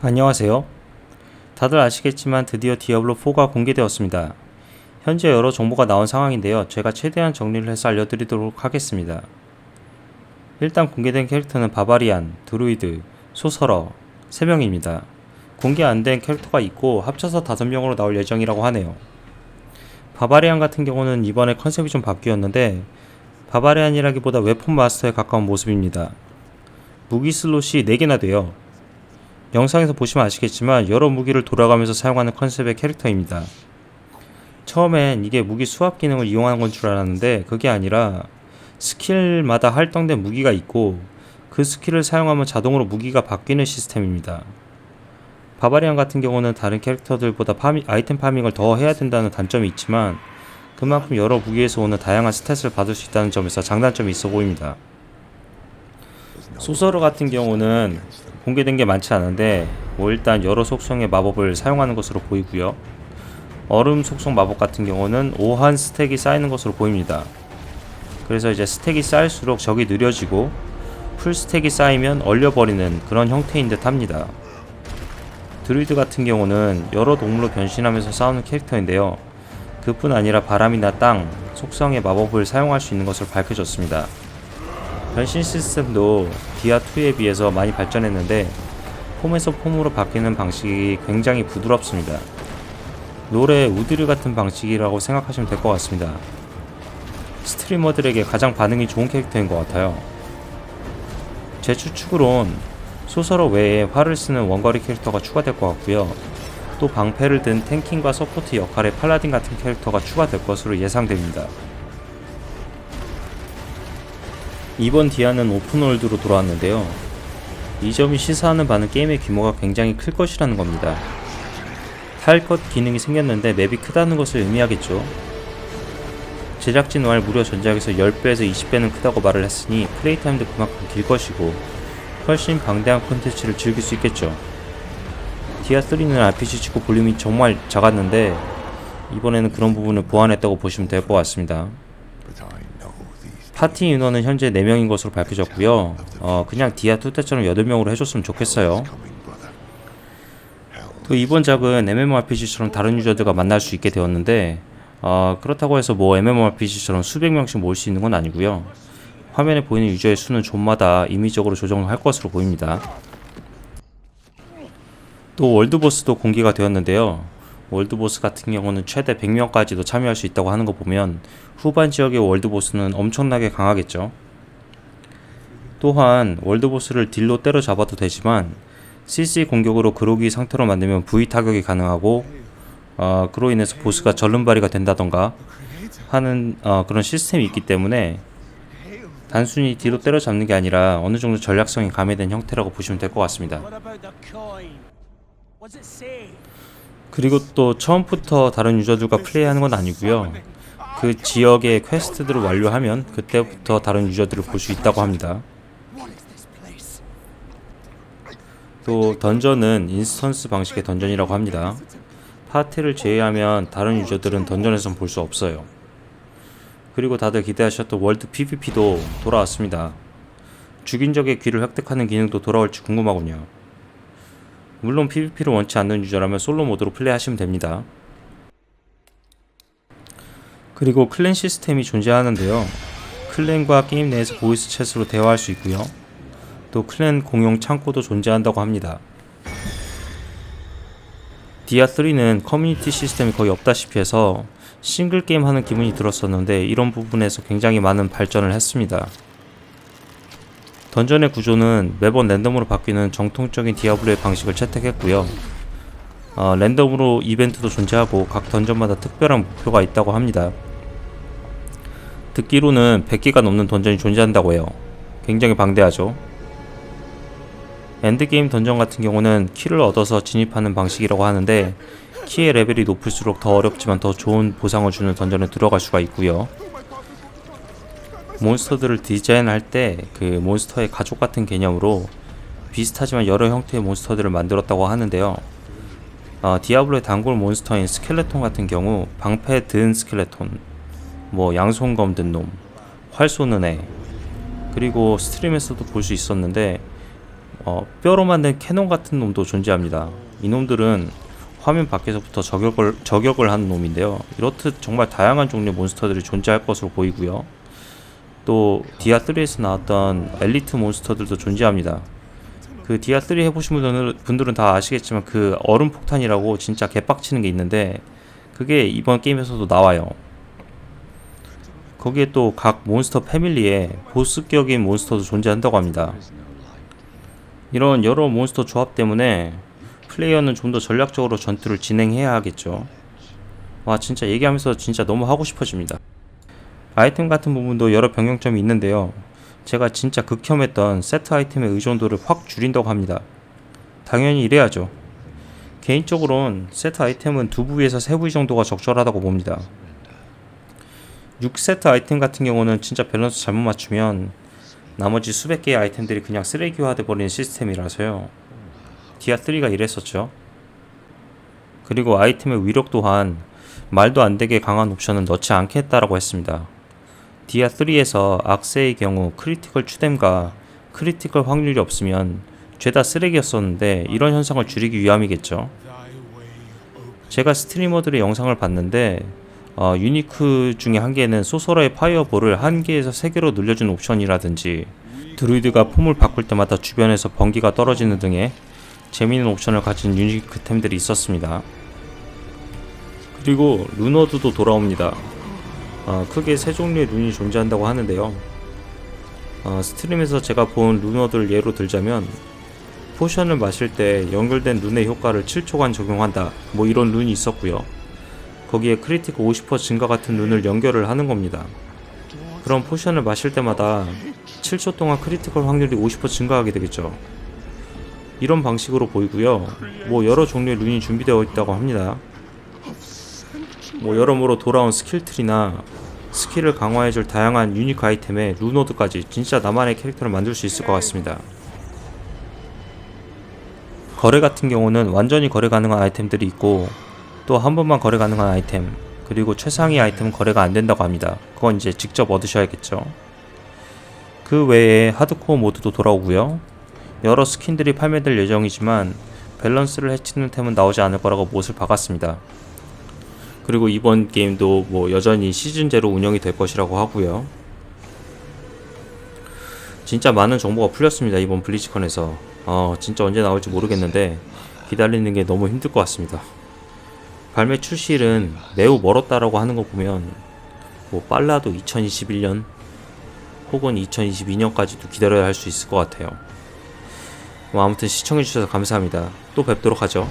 안녕하세요. 다들 아시겠지만 드디어 디아블로4가 공개되었습니다. 현재 여러 정보가 나온 상황인데요. 제가 최대한 정리를 해서 알려드리도록 하겠습니다. 일단 공개된 캐릭터는 바바리안, 드루이드, 소설어 3명입니다. 공개 안 된 캐릭터가 있고 합쳐서 5명으로 나올 예정이라고 하네요. 바바리안 같은 경우는 이번에 컨셉이 좀 바뀌었는데 바바리안이라기보다 웨폰 마스터에 가까운 모습입니다. 무기 슬롯이 4개나 돼요. 영상에서 보시면 아시겠지만 여러 무기를 돌아가면서 사용하는 컨셉의 캐릭터입니다. 처음엔 이게 무기 수압 기능을 이용하는 건 줄 알았는데 그게 아니라 스킬마다 할당된 무기가 있고 그 스킬을 사용하면 자동으로 무기가 바뀌는 시스템입니다. 바바리안 같은 경우는 다른 캐릭터들보다 파미, 아이템 파밍을 더 해야 된다는 단점이 있지만 그만큼 여러 무기에서 오는 다양한 스탯을 받을 수 있다는 점에서 장단점이 있어 보입니다. 소설어 같은 경우는 공개된 게 많지 않은데 뭐 일단 여러 속성의 마법을 사용하는 것으로 보이고요. 얼음 속성 마법 같은 경우는 오한 스택이 쌓이는 것으로 보입니다. 그래서 이제 스택이 쌓일수록 적이 느려지고 풀 스택이 쌓이면 얼려버리는 그런 형태인 듯 합니다. 드루이드 같은 경우는 여러 동물로 변신하면서 싸우는 캐릭터인데요. 그뿐 아니라 바람이나 땅, 속성의 마법을 사용할 수 있는 것으로 밝혀졌습니다. 변신 시스템도 디아2에 비해서 많이 발전했는데 폼에서 폼으로 바뀌는 방식이 굉장히 부드럽습니다. 롤의 우드르 같은 방식이라고 생각하시면 될 것 같습니다. 스트리머들에게 가장 반응이 좋은 캐릭터인 것 같아요. 제 추측으론 소설어 외에 활을 쓰는 원거리 캐릭터가 추가될 것 같고요. 또 방패를 든 탱킹과 서포트 역할의 팔라딘 같은 캐릭터가 추가될 것으로 예상됩니다. 이번 디아는 오픈월드로 돌아왔는데요. 이 점이 시사하는 바는 게임의 규모가 굉장히 클 것이라는 겁니다. 타일컷 기능이 생겼는데 맵이 크다는 것을 의미하겠죠. 제작진 말 무려 전작에서 10배에서 20배는 크다고 말을 했으니 플레이 타임도 그만큼 길 것이고 훨씬 방대한 콘텐츠를 즐길 수 있겠죠. 디아3는 RPG 치고 볼륨이 정말 작았는데 이번에는 그런 부분을 보완했다고 보시면 될 것 같습니다. 파티 인원은 현재 4명인 것으로 밝혀졌고요. 어, 그냥 디아2 때처럼 8명으로 해줬으면 좋겠어요. 또 이번 작은 MMORPG처럼 다른 유저들과 만날 수 있게 되었는데 어, 그렇다고 해서 뭐 MMORPG처럼 수백 명씩 모일 수 있는 건 아니고요. 화면에 보이는 유저의 수는 존마다 임의적으로 조정을 할 것으로 보입니다. 또 월드보스도 공개가 되었는데요. 월드보스 같은 경우는 최대 100명까지도 참여할 수 있다고 하는 거 보면 후반 지역의 월드보스는 엄청나게 강하겠죠. 또한 월드보스를 딜로 때려잡아도 되지만 CC 공격으로 그로기 상태로 만들면 V 타격이 가능하고 어, 그로 인해서 보스가 절름발이가 된다던가 하는 어, 그런 시스템이 있기 때문에 단순히 뒤로 때려잡는 게 아니라 어느 정도 전략성이 가미된 형태라고 보시면 될 것 같습니다. 그리고 또 처음부터 다른 유저들과 플레이하는 건 아니고요. 그 지역의 퀘스트들을 완료하면 그때부터 다른 유저들을 볼 수 있다고 합니다. 또 던전은 인스턴스 방식의 던전이라고 합니다. 파티를 제외하면 다른 유저들은 던전에선 볼 수 없어요. 그리고 다들 기대하셨던 월드 PVP도 돌아왔습니다. 죽인 적의 귀를 획득하는 기능도 돌아올지 궁금하군요. 물론 PVP를 원치 않는 유저라면 솔로 모드로 플레이하시면 됩니다. 그리고 클랜 시스템이 존재하는데요. 클랜과 게임 내에서 보이스 챗으로 대화할 수 있고요. 또 클랜 공용 창고도 존재한다고 합니다. 디아3는 커뮤니티 시스템이 거의 없다시피 해서 싱글 게임 하는 기분이 들었었는데 이런 부분에서 굉장히 많은 발전을 했습니다. 던전의 구조는 매번 랜덤으로 바뀌는 정통적인 디아블로의 방식을 채택했고요. 어, 랜덤으로 이벤트도 존재하고 각 던전마다 특별한 목표가 있다고 합니다. 듣기로는 100개가 넘는 던전이 존재한다고 해요. 굉장히 방대하죠. 엔드게임 던전 같은 경우는 키를 얻어서 진입하는 방식이라고 하는데 키의 레벨이 높을수록 더 어렵지만 더 좋은 보상을 주는 던전에 들어갈 수가 있고요. 몬스터들을 디자인할 때 그 몬스터의 가족 같은 개념으로 비슷하지만 여러 형태의 몬스터들을 만들었다고 하는데요. 어, 디아블로의 단골 몬스터인 스켈레톤 같은 경우 방패 든 스켈레톤, 뭐 양손검 든 놈, 활 쏘는 애, 그리고 스트림에서도 볼 수 있었는데 어, 뼈로 만든 캐논 같은 놈도 존재합니다. 이놈들은 화면 밖에서부터 저격을 저격을 하는 놈인데요. 이렇듯 정말 다양한 종류의 몬스터들이 존재할 것으로 보이고요. 또 디아 3에서 나왔던 엘리트 몬스터들도 존재합니다. 그 디아 3 해보신 분들은, 분들은 다 아시겠지만 그 얼음 폭탄이라고 진짜 개빡치는 게 있는데 그게 이번 게임에서도 나와요. 거기에 또 각 몬스터 패밀리에 보스격인 몬스터도 존재한다고 합니다. 이런 여러 몬스터 조합 때문에 플레이어는 좀 더 전략적으로 전투를 진행해야 하겠죠. 와 진짜 얘기하면서 진짜 너무 하고 싶어집니다. 아이템 같은 부분도 여러 변경점이 있는데요. 제가 진짜 극혐했던 세트 아이템의 의존도를 확 줄인다고 합니다. 당연히 이래야죠. 개인적으로는 세트 아이템은 두 부위에서 세 부위 정도가 적절하다고 봅니다. 6세트 아이템 같은 경우는 진짜 밸런스 잘못 맞추면 나머지 수백 개의 아이템들이 그냥 쓰레기화 돼 버리는 시스템이라서요. 디아 3가 이랬었죠. 그리고 아이템의 위력 또한 말도 안 되게 강한 옵션은 넣지 않겠다라고 했습니다. 디아 3에서 악세의 경우 크리티컬 추뎀과 크리티컬 확률이 없으면 죄다 쓰레기였었는데 이런 현상을 줄이기 위함이겠죠. 제가 스트리머들의 영상을 봤는데 어, 유니크 중에 한 개는 소서러의 파이어볼을 한 개에서 세 개로 늘려준 옵션이라든지 드루이드가 폼을 바꿀 때마다 주변에서 번기가 떨어지는 등의 재미있는 옵션을 가진 유니크템들이 있었습니다. 그리고 루너드도 돌아옵니다. 어, 크게 세 종류의 룬이 존재한다고 하는데요. 어, 스트림에서 제가 본 루너들 예로 들자면 포션을 마실 때 연결된 룬의 효과를 7초간 적용한다. 뭐 이런 룬이 있었고요. 거기에 크리티크 50% 증가 같은 룬을 연결을 하는 겁니다. 그럼 포션을 마실 때마다 7초 동안 크리티컬 확률이 50% 증가하게 되겠죠. 이런 방식으로 보이고요. 뭐 여러 종류의 룬이 준비되어 있다고 합니다. 뭐 여러모로 돌아온 스킬트리나 스킬을 강화해줄 다양한 유니크 아이템에 루노드까지 진짜 나만의 캐릭터를 만들 수 있을 것 같습니다. 거래 같은 경우는 완전히 거래 가능한 아이템들이 있고 또 한 번만 거래 가능한 아이템 그리고 최상위 아이템은 거래가 안 된다고 합니다. 그건 이제 직접 얻으셔야겠죠. 그 외에 하드코어 모드도 돌아오고요. 여러 스킨들이 판매될 예정이지만 밸런스를 해치는 템은 나오지 않을 거라고 못을 박았습니다. 그리고 이번 게임도 뭐 여전히 시즌제로 운영이 될 것이라고 하고요. 진짜 많은 정보가 풀렸습니다. 이번 블리즈컨에서. 어, 진짜 언제 나올지 모르겠는데 기다리는 게 너무 힘들 것 같습니다. 발매 출시일은 매우 멀었다라고 하는 거 보면 뭐 빨라도 2021년 혹은 2022년까지도 기다려야 할 수 있을 것 같아요. 뭐 아무튼 시청해주셔서 감사합니다. 또 뵙도록 하죠.